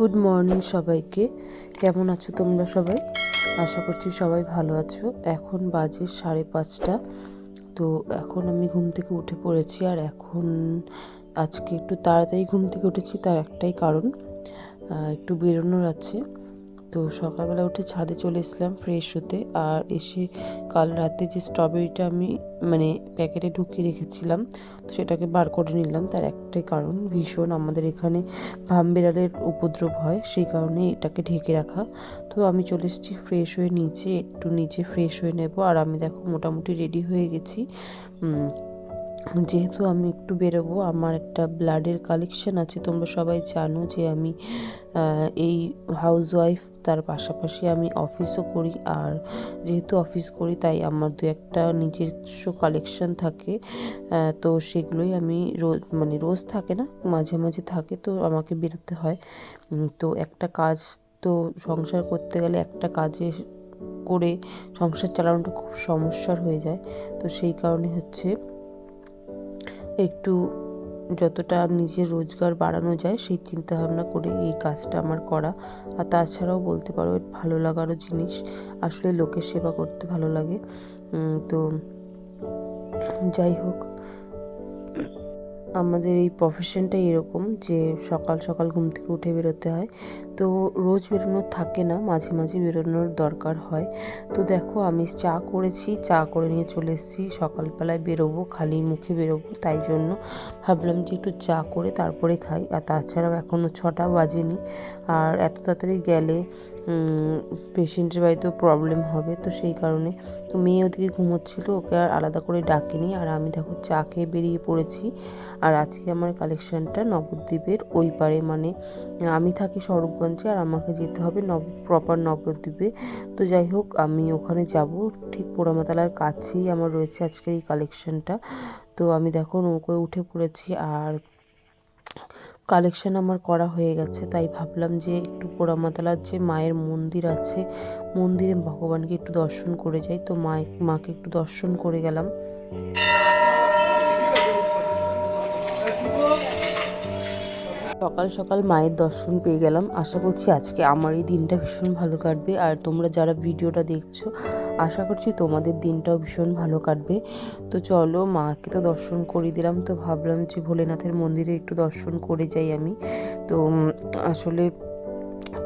Good morning সবাইকে। কেমন আছো তোমরা সবাই? আশা করছি সবাই ভালো আছো। এখন বাজে সাড়ে পাঁচটা। তো এখন আমি ঘুম থেকে উঠে পড়েছি আর এখন আজকে একটু তাড়াতাড়ি ঘুম থেকে উঠেছি তার একটাই কারণ একটু বেরোনোর আছে। তো সকালবেলা উঠে ছাদে চলে এসলাম ফ্রেশ হতে। আর এসে কাল রাতে যে স্ট্রবেরিটা আমি মানে প্যাকেটে ঢুকিয়ে রেখেছিলাম, তো সেটাকে বার করে নিলাম। তার একটাই কারণ, ভীষণ আমাদের এখানে ভাম বিড়ালের উপদ্রব হয়, সেই কারণে এটাকে ঢেকে রাখা। তো আমি চলে এসেছি ফ্রেশ হয়ে নিচে, একটু নিচে ফ্রেশ হয়ে নেব। আর আমি দেখো মোটামুটি রেডি হয়ে গেছি। যেহেতু আমি একটু বেরোবো, আমার একটা ব্লাডের কালেকশন আছে, তোমরা সবাই জানো যে আমি এই এই হাউসওয়াইফ তার পাশাপাশি আমি অফিসও করি। আর যেহেতু অফিস করি, তাই আমার দু একটা নিজস্ব কালেকশন থাকে তো সেগুলোই আমি রোজ মানে রোজ থাকে না, মাঝে মাঝে থাকে, তো আমাকে বেরোতে হয়। তো একটা কাজ তো সংসার করতে গেলে একটা কাজে করে সংসার চালানোটা খুব সমস্যার হয়ে যায়। তো সেই কারণে হচ্ছে একটু যতটা নিজের রোজগার বাড়ানো যায় সেই চিন্তা ভাবনা করে এই কাজটা আমার করা। আর তাছাড়াও বলতে পারো ভালো লাগারও জিনিস। আসলে লোকের সেবা করতে ভালো লাগে। তো যাই হোক। আমাদের এই প্রফেশনটাই এরকম যে সকাল সকাল ঘুম থেকে উঠে বেরোতে হয়। তো রোজ বেরোনোর থাকে না, মাঝে মাঝে বেরোনোর দরকার হয়। তো দেখো আমি চা করেছি, চা করে নিয়ে চলে এসেছি। সকালবেলায় বেরোবো, খালি মুখে বেরোবো, তাই জন্য ভাবলাম যে একটু চা করে তারপরে খাই। আর তাছাড়াও এখনও ছটা বাজেনি। আর এত তাড়াতাড়ি গেলে পেশেন্টের বাড়িতেও প্রবলেম হবে, তো সেই কারণে তো মেয়ে ওদিকে ঘুমোচ্ছিল, ওকে আর আলাদা করে ডাকিনি। আর আমি দেখো চা খেয়ে বেরিয়ে পড়েছি। আর আজকে আমার কালেকশানটা নবদ্বীপের ওই পারে মানে আমি থাকি স্বরূপগঞ্জে আর আমাকে যেতে হবে নব প্রপার নবদ্বীপে। তো যাই হোক, আমি ওখানে যাব, ঠিক পোড়ামাতালার কাছেই আমার রয়েছে আজকের এই কালেকশানটা তো আমি দেখো নৌকোয় উঠে পড়েছি, আর কালেকশন আমার করা হয়ে গেছে। তাই ভাবলাম যে একটু পোড়ামাতালার যে মায়ের মন্দির আছে মন্দিরে ভগবানকে একটু দর্শন করে যাই। তো মা মাকে একটু দর্শন করে গেলাম। সকাল সকাল মায়ের দর্শন পেয়ে গেলাম। আশা করছি আজকে আমার এই দিনটা ভীষণ ভালো কাটবে। আর তোমরা যারা ভিডিওটা দেখছ, আশা করছি তোমাদের দিনটাও ভীষণ ভালো কাটবে। তো চলো, মাকে তো দর্শন করে দিলাম। তো ভাবলাম যে ভোলেনাথের মন্দিরে একটু দর্শন করে যাই আমি। তো আসলে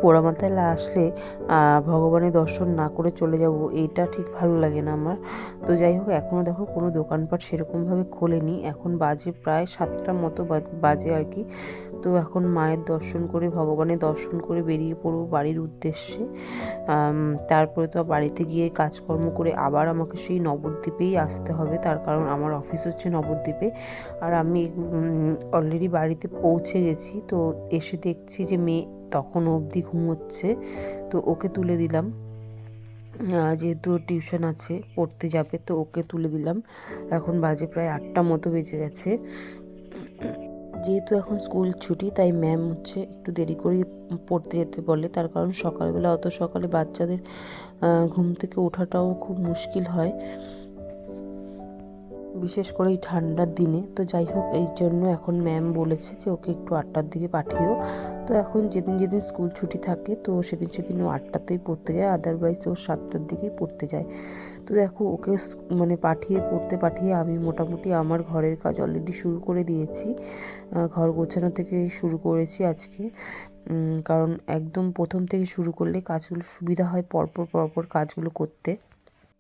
পোড়ামাথায় আসলে ভগবানের দর্শন না করে চলে যাব, এইটা ঠিক ভালো লাগে না আমার। তো যাই হোক এখনও দেখো কোনো দোকানপাট সেরকমভাবে খোলেনি। এখন বাজে প্রায় সাতটার মতো বাজে আর কি। তো এখন মায়ের দর্শন করে, ভগবানের দর্শন করে বেরিয়ে পড়ব বাড়ির উদ্দেশ্যে। তারপরে তো বাড়িতে গিয়ে কাজকর্ম করে আবার আমাকে সেই নবদ্বীপেই আসতে হবে। তার কারণ আমার অফিস হচ্ছে নবদ্বীপে। আর আমি অলরেডি বাড়িতে পৌঁছে গেছি। তো এসে দেখছি যে মেয়ে তখন অবধি ঘুমোচ্ছে। তো ওকে তুলে দিলাম। যেহেতু টিউশন আছে, পড়তে যাবে, তো ওকে তুলে দিলাম। এখন বাজে প্রায় আটটা মতো বেজে গেছে। যেহেতু এখন স্কুল ছুটি, তাই ম্যাম হচ্ছে একটু দেরি করে পড়তে যেতে বলে। তার কারণ সকালবেলা, অত সকালে বাচ্চাদের ঘুম থেকে ওঠাটাও খুব মুশকিল হয়। বিশেষ করে এই ঠান্ডার দিনে। তো যাই হোক, এই জন্য এখন ম্যাম বলেছে যে ওকে একটু আটটার দিকে পাঠিও তো এখন যেদিন যেদিন স্কুল ছুটি থাকে, তো সেদিন সেদিন ও আটটাতেই পড়তে যায় আদারওয়াইজ ও সাতটার দিকেই পড়তে যায়। তো দেখো, ওকে মানে পাঠিয়ে, পড়তে পাঠিয়ে আমি মোটামুটি আমার ঘরের কাজ অলরেডি শুরু করে দিয়েছি। ঘর গোছানো থেকে শুরু করেছি আজকে। কারণ একদম প্রথম থেকে শুরু করলে কাজগুলো সুবিধা হয়, পরপর পরপর কাজগুলো করতে।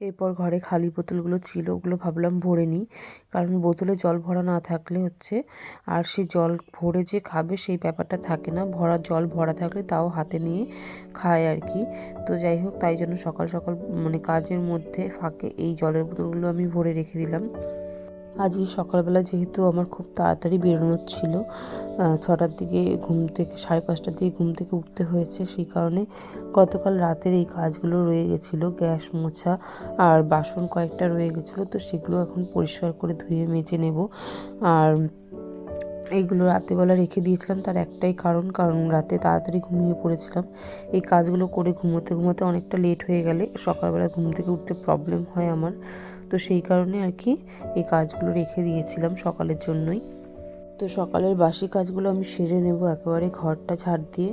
এরপর ঘরে খালি বোতলগুলো ছিল, ওগুলো ভাবলাম ভরে নিই। কারণ বোতলে জল ভরা না থাকলে হচ্ছে আর সে জল ভরে যে খাবে সেই ব্যাপারটা থাকে না। ভরা জল ভরা থাকলে তাও হাতে নিয়ে খায় আর কি। তো যাই হোক, তাই জন্য সকাল সকাল মানে কাজের মধ্যে ফাঁকে এই জলের বোতলগুলো আমি ভরে রেখে দিলাম। আজই সকালবেলা যেহেতু আমার খুব তাড়াতাড়ি বেরোনোর ছিল ছটার দিকে ঘুম থেকে, সাড়ে পাঁচটার দিকে ঘুম থেকে উঠতে হয়েছে, সেই কারণে গতকাল রাতের এই কাজগুলো রয়ে গেছিল, গ্যাস, মোছা আর বাসন কয়েকটা রয়ে গেছিল, তো সেগুলো এখন পরিষ্কার করে ধুয়ে মেজে নেব। আর এইগুলো রাতেবেলা রেখে দিয়েছিলাম তার একটাই কারণ কারণ রাতে তাড়াতাড়ি ঘুমিয়ে পড়েছিলাম। এই কাজগুলো করে ঘুমোতে ঘুমোতে অনেকটা লেট হয়ে গেলে সকালবেলা ঘুম থেকে উঠতে প্রবলেম হয় আমার। তো সেই কারণে আর কি এই কাজগুলো রেখে দিয়েছিলাম সকালের জন্যই। তো সকালের বাসি কাজগুলো আমি সেরে নেব, একেবারে ঘরটা ছাড় দিয়ে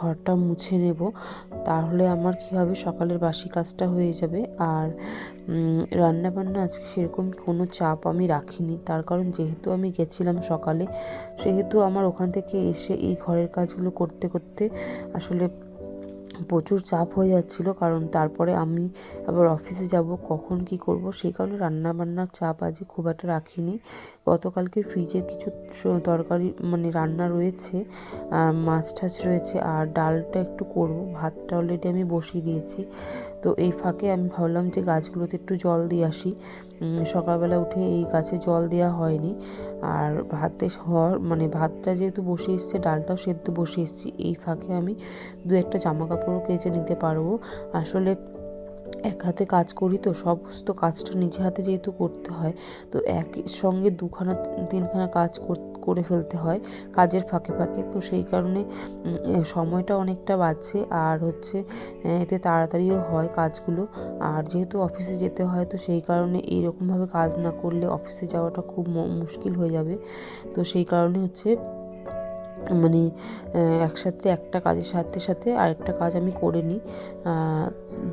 ঘরটা মুছে নেব। তাহলে আমার কী হবে? সকালের বাসি কাজটা হয়ে যাবে। আর রান্না বান্না আজকে সেরকম কোনো চাপ আমি রাখিনি। তার কারণ যেহেতু আমি গেছিলাম সকালে, সেহেতু আমার ওখান থেকে এসে এই ঘরের কাজগুলো করতে করতে আসলে প্রচুর চাপ হয়ে যাচ্ছিল, কারণ তারপরে আমি আবার অফিসে যাব, কখন কি করব, সেই কারণে রান্নাবান্নার চাপ আজ খুব একটা রাখিনি। গতকালকে ফ্রিজে কিছু তরকারি মানে রান্না রয়েছে মাছ টাছ রয়েছে, আর ডালটা একটু করব, ভাতটা অলরেডি আমি বসিয়ে দিয়েছি। তো এই ফাঁকে আমি ভাবলাম যে গাছগুলোতে একটু জল দিয়ে আসি। সকালবেলা উঠে এই গাছে জল দেওয়া হয়নি। আর ভাতে হওয়ার মানে ভাতটা যেহেতু বসে এসছে, ডালটাও সেদ্ধ বসে এসেছি, এই ফাঁকে আমি দু একটা জামা কাপড়ও কেচে নিতে পারব। আসলে এক হাতে কাজ করি তো, সমস্ত কাজটা নিজে হাতে যেহেতু করতে হয়, তো একই সঙ্গে দুখানা, তিনখানা কাজ কর- ফেলতে হয় কাজের ফাঁকে ফাঁকে। তো সেই কারণে সময়টা অনেকটা বাড়ছে আর হচ্ছে এতে তাড়াতাড়িও হয় কাজগুলো। আর যেহেতু অফিসে যেতে হয়, তো সেই কারণে এইরকমভাবে কাজ না করলে অফিসে যাওয়াটা খুব মুশকিল হয়ে যাবে। তো সেই কারণে হচ্ছে মানে একসাথে একটা কাজের সাথে সাথে আরেকটা কাজ আমি করে নিই।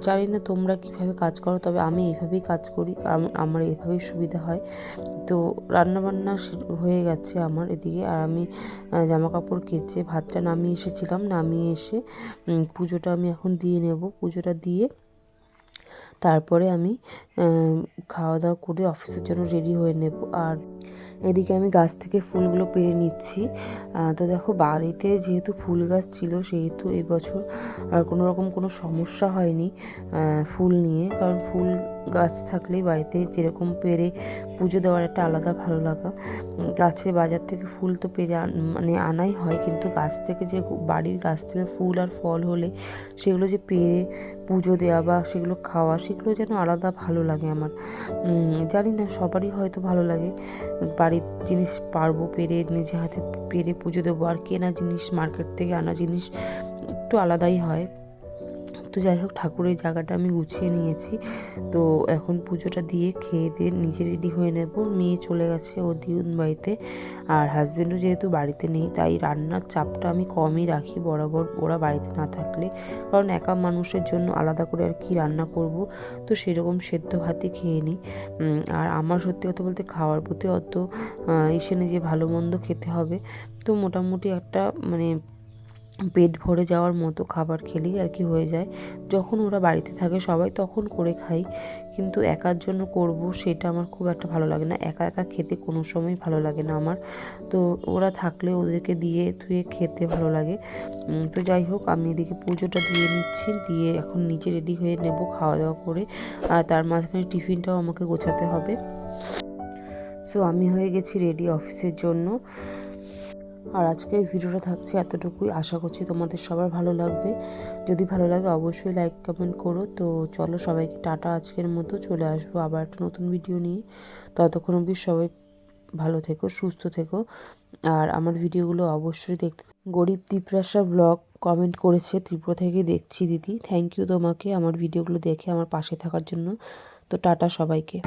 জানি না তোমরা কীভাবে কাজ করো, তবে আমি এইভাবেই কাজ করি আমার এইভাবেই সুবিধা হয়। তো রান্নাবান্না হয়ে গেছে আমার এদিকে। আর আমি জামা কাপড় কেচে ভাতটা নামিয়ে এসেছিলাম। নামিয়ে এসে পুজোটা আমি এখন দিয়ে নেব। পুজোটা দিয়ে তারপরে আমি খাওয়া দাওয়া করে অফিসের জন্য রেডি হয়ে নেব। আর এদিকে আমি গাছ থেকে ফুলগুলো পেরে নিচ্ছি। তো দেখো বাড়িতে যেহেতু ফুল গাছ ছিল সেহেতু এবছর আর কোনো রকম কোনো সমস্যা হয়নি ফুল নিয়ে। কারণ ফুল গাছ থাকলেই বাড়িতে যেরকম পেরে পুজো দেওয়ার একটা আলাদা ভালো লাগা। গাছে বাজার থেকে ফুল তো পেরে মানে আনাই হয় কিন্তু গাছ থেকে যে বাড়ির গাছ থেকে ফুল আর ফল হলে সেগুলো যে পেরে পুজো দেওয়া বা সেগুলো খাওয়া সেগুলো যেন আলাদা ভালো লাগে আমার। জানি না, সবারই হয়তো ভালো লাগে। বাড়ির জিনিস পারব, পেরে নিজে হাতে পেরে পুজো দেবো। আর কেনা জিনিস মার্কেট থেকে আনা জিনিস একটু আলাদাই হয়। তো যাই হোক, ঠাকুরের জায়গাটা আমি গুছিয়ে নিয়েছি। তো এখন পুজোটা দিয়ে খেয়ে দিয়ে নিজে রেডি হয়ে নেব। মেয়ে চলে গেছে ও দিউন বাড়িতে। আর হাজব্যান্ডও যেহেতু বাড়িতে নেই, তাই রান্নার চাপটা আমি কমই রাখি বরাবর। ওরা বাড়িতে না থাকলে। কারণ একা মানুষের জন্য আলাদা করে আর কি রান্না করব? তো সেরকম সেদ্ধ ভাতই খেয়ে নিই। আর আমার সত্যি কথা বলতে খাওয়ার প্রতি অত ইসে যে ভালো মন্দ খেতে হবে। তো মোটামুটি একটা মানে পেট ভরে যাওয়ার মতো খাবার খেলেই আর কি হয়ে যায়। যখন ওরা বাড়িতে থাকে সবাই তখন করে খাই, কিন্তু একার জন্য করব সেটা আমার খুব একটা ভালো লাগে না। একা একা খেতে কোনো সময় ভালো লাগে না আমার। তো ওরা থাকলে ওদেরকে দিয়ে ধুয়ে খেতে ভালো লাগে। তো যাই হোক, আমি এদিকে পুজোটা দিয়ে নিচ্ছি, দিয়ে এখন নিচে রেডি হয়ে নেব খাওয়া দাওয়া করে। আর তার মাঝখানে টিফিনটাও আমাকে গোছাতে হবে। সো আমি হয়ে গেছি রেডি অফিসের জন্য। আর আজকে এই ভিডিওটা থাকছে এতটুকুই। আশা করছি তোমাদের সবার ভালো লাগবে। যদি ভালো লাগে অবশ্যই লাইক কমেন্ট করো। তো চলো সবাইকে টাটা আজকের মতো। চলে আসব আবার একটা নতুন ভিডিও নিয়ে। ততক্ষণ অবধি সবাই ভালো থেকো, সুস্থ থেকো। আর আমার ভিডিওগুলো অবশ্যই দেখতে গরিব ত্রিপ্রাসা ব্লগ কমেন্ট করেছে ত্রিপুরা থেকে দেখছি দিদি। থ্যাংক ইউ তোমাকে আমার ভিডিওগুলো দেখে আমার পাশে থাকার জন্য। তো টাটা সবাইকে।